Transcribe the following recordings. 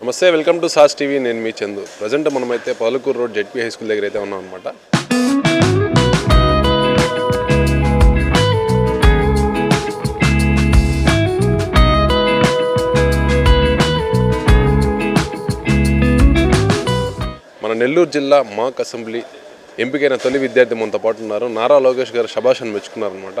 నమస్తే welcome to sauce TV. నేను మీ Chandu. Present మనమైతే Palakuru road ZP high school దగ్గర అయితే ఉన్నాం అనమాట మన నెల్లూరు జిల్లా మాక్ అసెంబ్లీ ఎంపికైన తొలి విద్యార్థి మనతో పాటు ఉన్నారు. నారా లోకేష్ గారు శభాషను మెచ్చుకున్నారనమాట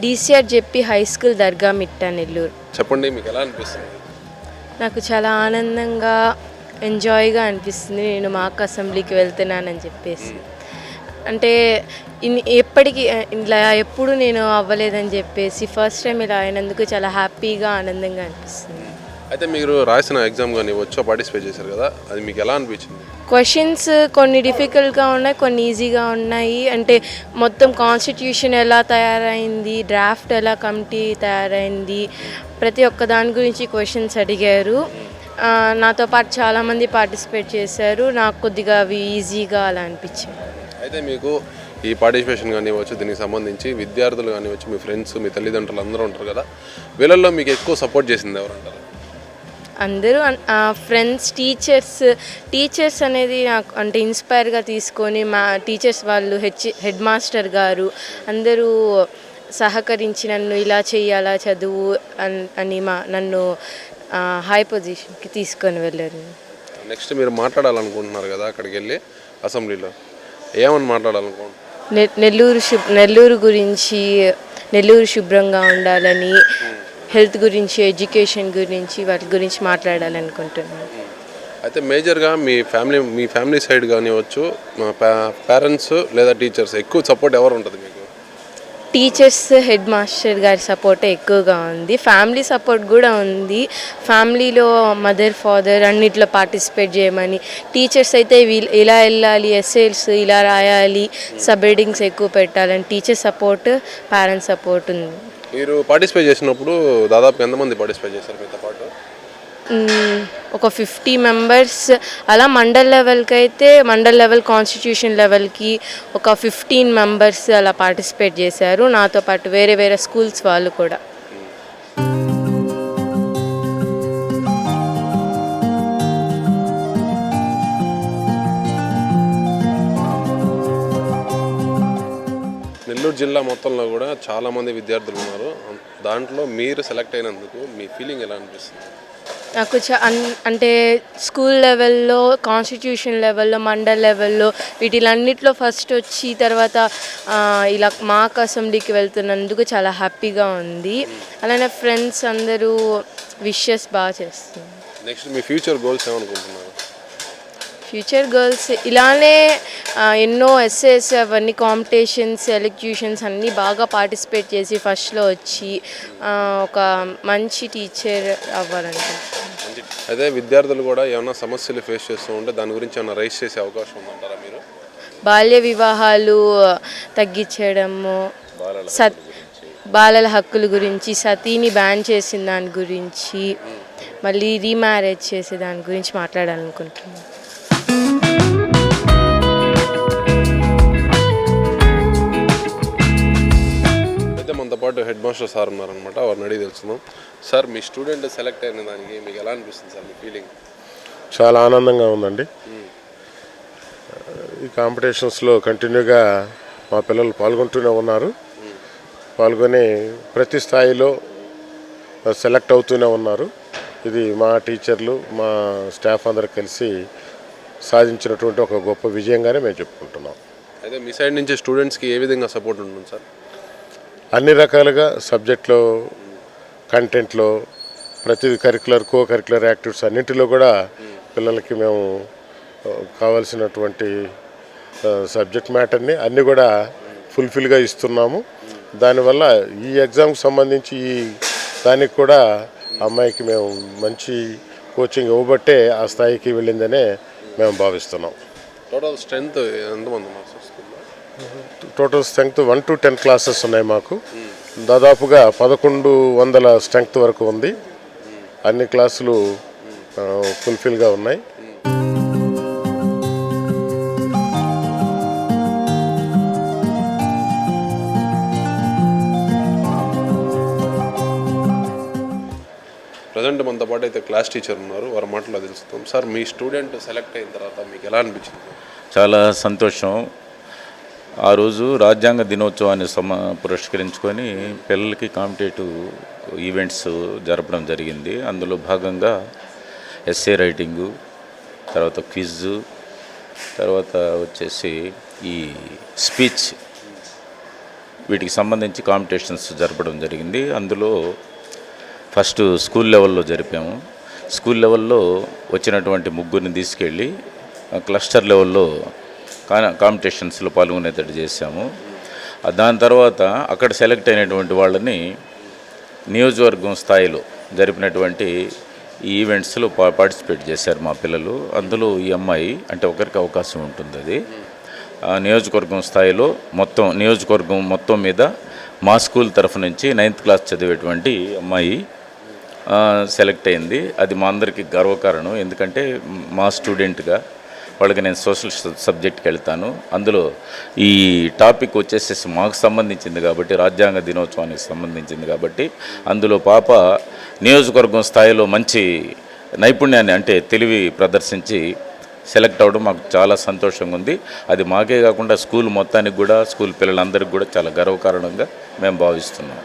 డిసిఆర్ చెప్పి high school Dargamitta Nellore. చెప్పండి మీకు ఎలా అనిపిస్తుంది? నాకు చాలా ఆనందంగా ఎంజాయ్గా అనిపిస్తుంది. నేను మాకు అసెంబ్లీకి వెళ్తున్నానని చెప్పేసి. అంటే ఎప్పటికీ ఇలా ఎప్పుడు నేను అవ్వలేదని చెప్పేసి ఫస్ట్ టైం ఇలా అయినందుకు చాలా హ్యాపీగా ఆనందంగా అనిపిస్తుంది. అయితే మీరు రాసిన ఎగ్జామ్ కానీ వచ్చో పార్టిసిపేట్ చేశారు కదా? అది మీకు ఎలా అనిపించింది? క్వశ్చన్స్ కొన్ని డిఫికల్ట్గా ఉన్నాయి కొన్ని ఈజీగా ఉన్నాయి. అంటే మొత్తం కాన్స్టిట్యూషన్ ఎలా తయారైంది డ్రాఫ్ట్ ఎలా కమిటీ తయారైంది ప్రతి ఒక్క దాని గురించి క్వశ్చన్స్ అడిగారు. నాతో పాటు చాలామంది పార్టిసిపేట్ చేశారు. నాకు కొద్దిగా అవి ఈజీగా అలా అనిపించాయి అయితే మీకు ఈ పార్టిసిపేషన్ కానివ్వచ్చు దీనికి సంబంధించి విద్యార్థులు కానివ్వచ్చు మీ ఫ్రెండ్స్ మీ తల్లిదండ్రులు అందరూ ఉంటారు కదా? వీళ్ళల్లో మీకు ఎక్కువ సపోర్ట్ చేసింది ఎవరంటారు అందరూ ఫ్రెండ్స్ టీచర్స్ టీచర్స్ అనేది నాకు అంటే ఇన్స్పైర్గా తీసుకొని మా టీచర్స్ వాళ్ళు హెచ్ హెడ్ మాస్టర్ గారు అందరూ సహకరించి నన్ను ఇలా చెయ్యి అలా చదువు అన్- అని మా నన్ను హై పొజిషన్కి తీసుకొని వెళ్ళారు. నెక్స్ట్ మీరు మాట్లాడాలనుకుంటున్నారు కదా అక్కడికి వెళ్ళి అసెంబ్లీలో. ఏమని మాట్లాడాలనుకుంటున్నారు? నె- నెల్లూరు శుభ్ నెల్లూరు గురించి నెల్లూరు శుభ్రంగా ఉండాలని హెల్త్ గురించి ఎడ్యుకేషన్ గురించి వాటి గురించి మాట్లాడాలనుకుంటున్నాను. అయితే మేజర్గా మీ ఫ్యామిలీ మీ ఫ్యామిలీ సైడ్ కానివ్వచ్చు పేరెంట్స్ లేదా టీచర్స్ ఎక్కువ సపోర్ట్ ఎవరు ఉంటుంది మీకు? టీచర్స్ హెడ్ మాస్టర్ గారి సపోర్ట్ ఎక్కువగా ఉంది. ఫ్యామిలీ సపోర్ట్ కూడా ఉంది. ఫ్యామిలీలో మదర్ ఫాదర్ అన్నిట్లో పార్టిసిపేట్ చేయమని. టీచర్స్ అయితే ఇలా వెళ్ళాలి ఎస్ఏల్స్ ఇలా రాయాలి సబ్ హెడింగ్స్ ఎక్కువ పెట్టాలని టీచర్ సపోర్ట్ పేరెంట్స్ సపోర్ట్ ఉంది. మీరు పార్టిసిపేట్ చేసినప్పుడు దాదాపు ఎంతమంది పార్టిసిపేట్ చేశారు మీతో పాటు? ఒక ఫిఫ్టీ మెంబర్స్ అలా మండల్ లెవెల్కి అయితే మండల్ లెవెల్ కాన్స్టిట్యూషన్ లెవెల్కి ఒక ఫిఫ్టీన్ మెంబర్స్ అలా పార్టిసిపేట్ చేశారు. నాతో పాటు వేరే వేరే స్కూల్స్ వాళ్ళు కూడా. నెల్లూరు జిల్లా మొత్తంలో కూడా చాలా మంది విద్యార్థులు ఉన్నారు. దాంట్లో మీరు సెలెక్ట్ అయినందుకు మీ ఫీలింగ్ ఎలా అనిపిస్తుంది? నాకు చ అంటే స్కూల్ లెవెల్లో కాన్స్టిట్యూషన్ లెవెల్లో మండల్ లెవెల్లో వీటిలన్నిట్లో ఫస్ట్ వచ్చి తర్వాత ఇలా మాక్ అసెంబ్లీకి వెళ్తున్నందుకు చాలా హ్యాపీగా ఉంది. అలానే ఫ్రెండ్స్ అందరూ విషెస్ బాగా చేస్తుంది నెక్స్ట్ మీ ఫ్యూచర్ గోల్స్ ఏమనుకుంటున్నారు? ఫ్యూచర్ గర్ల్స్ ఇలానే ఎన్నో ఎస్ఎస్ అవన్నీ కాంపిటీషన్స్ ఎలక్యూషన్స్ అన్నీ బాగా పార్టిసిపేట్ చేసి ఫస్ట్లో వచ్చి ఒక మంచి టీచర్ మంచి. అయితే విద్యార్థులు కూడా ఏమైనా సమస్యలు ఫేస్ చేస్తూ ఉంటే దాని గురించి ఏమైనా రైస్ చేసే అవకాశం ఉందంటారా మీరు? బాల్య వివాహాలు తగ్గించడము సత్ బాలల హక్కుల గురించి సతీని బ్యాన్ చేసిన దాని గురించి మళ్ళీ రీమ్యారేజ్ చేసే దాని గురించి మాట్లాడాలనుకుంటున్నాను. మనతో పాటు హెడ్ మాస్టర్ సార్ ఉన్నారనమాట వారిని అడిగి తెలుసుకుందాం. సార్ మీ స్టూడెంట్ సెలెక్ట్ అయిన దానికి మీకు ఎలా అనిపిస్తుంది సార్ మీ ఫీలింగ్? చాలా ఆనందంగా ఉందండి. ఈ కాంపిటీషన్స్లో కంటిన్యూగా మా పిల్లలు పాల్గొంటూనే ఉన్నారు. పాల్గొని ప్రతి స్థాయిలో సెలెక్ట్ అవుతూనే ఉన్నారు. ఇది మా టీచర్లు మా స్టాఫ్ అందరు కలిసి సాధించినటువంటి ఒక గొప్ప విజయంగానే మేము చెప్పుకుంటున్నాం. అయితే మీ సైడ్ నుంచి స్టూడెంట్స్కి ఏ విధంగా సపోర్ట్ ఉంటుంది సార్? అన్ని రకాలుగా సబ్జెక్ట్లో కంటెంట్లో ప్రతి కరికులర్ కో కరికులర్ యాక్టివిటీస్ అన్నింటిలో కూడా పిల్లలకి మేము కావాల్సినటువంటి సబ్జెక్ట్ మ్యాటర్ని అన్నీ కూడా ఫుల్ఫిల్గా ఇస్తున్నాము. దానివల్ల ఈ ఎగ్జామ్కి సంబంధించి ఈ దానికి కూడా అమ్మాయికి మేము మంచి కోచింగ్ ఇవ్వబట్టే ఆ స్థాయికి వెళ్ళిందనే మేము భావిస్తున్నాం. టోటల్ స్ట్రెంత్ ఎంతమంది ఉన్నారు? Total strength one to ten classes ఉన్నాయి మాకు. దాదాపుగా పదకొండు వందల స్ట్రెంగ్త్ వరకు ఉంది. అన్ని క్లాసులు ఫుల్ఫిల్గా ఉన్నాయి. ప్రజెంట్ మనతో పాటు అయితే క్లాస్ టీచర్ ఉన్నారు. వారి మాటలో తెలుస్తాం సార్ మీ స్టూడెంట్ సెలెక్ట్ అయిన తర్వాత మీకు ఎలా అనిపించింది? చాలా సంతోషం. ఆ రోజు రాజ్యాంగ దినోత్సవాన్ని సమ పురస్కరించుకొని పిల్లలకి కాంపిటేటివ్ ఈవెంట్స్ జరపడం జరిగింది. అందులో భాగంగా ఎస్ఏ రైటింగు తర్వాత క్విజ్ తర్వాత వచ్చేసి ఈ స్పీచ్ వీటికి సంబంధించి కాంపిటీషన్స్ జరపడం జరిగింది. అందులో ఫస్ట్ స్కూల్ లెవెల్లో జరిపాము. స్కూల్ లెవెల్లో వచ్చినటువంటి ముగ్గురిని తీసుకెళ్ళి ఆ క్లస్టర్ లెవెల్లో కాంపిటీషన్స్లో పాల్గొనేటట్టు చేశాము. దాని తర్వాత అక్కడ సెలెక్ట్ అయినటువంటి వాళ్ళని నియోజకవర్గం స్థాయిలో జరిపినటువంటి ఈ ఈవెంట్స్లో పా పార్టిసిపేట్ చేశారు మా పిల్లలు. అందులో ఈ అమ్మాయి అంటే ఒకరికి అవకాశం ఉంటుంది అది. ఆ నియోజకవర్గం స్థాయిలో మొత్తం నియోజకవర్గం మొత్తం మీద మా స్కూల్ తరఫు నుంచి నైన్త్ క్లాస్ చదివేటువంటి అమ్మాయి సెలెక్ట్ అయింది. అది మా అందరికీ గర్వకారణం. ఎందుకంటే మా స్టూడెంట్గా వాళ్ళకి నేను సోషల్ సబ్జెక్ట్కి వెళ్తాను. అందులో ఈ టాపిక్ వచ్చేసేసి మాకు సంబంధించింది కాబట్టి రాజ్యాంగ దినోత్సవానికి సంబంధించింది కాబట్టి అందులో పాప నియోజకవర్గం స్థాయిలో మంచి నైపుణ్యాన్ని అంటే తెలివి ప్రదర్శించి సెలెక్ట్ అవ్వడం మాకు చాలా సంతోషంగా ఉంది. అది మాకే కాకుండా స్కూల్ మొత్తానికి కూడా స్కూల్ పిల్లలందరికీ కూడా చాలా గర్వకారణంగా మేము భావిస్తున్నాం.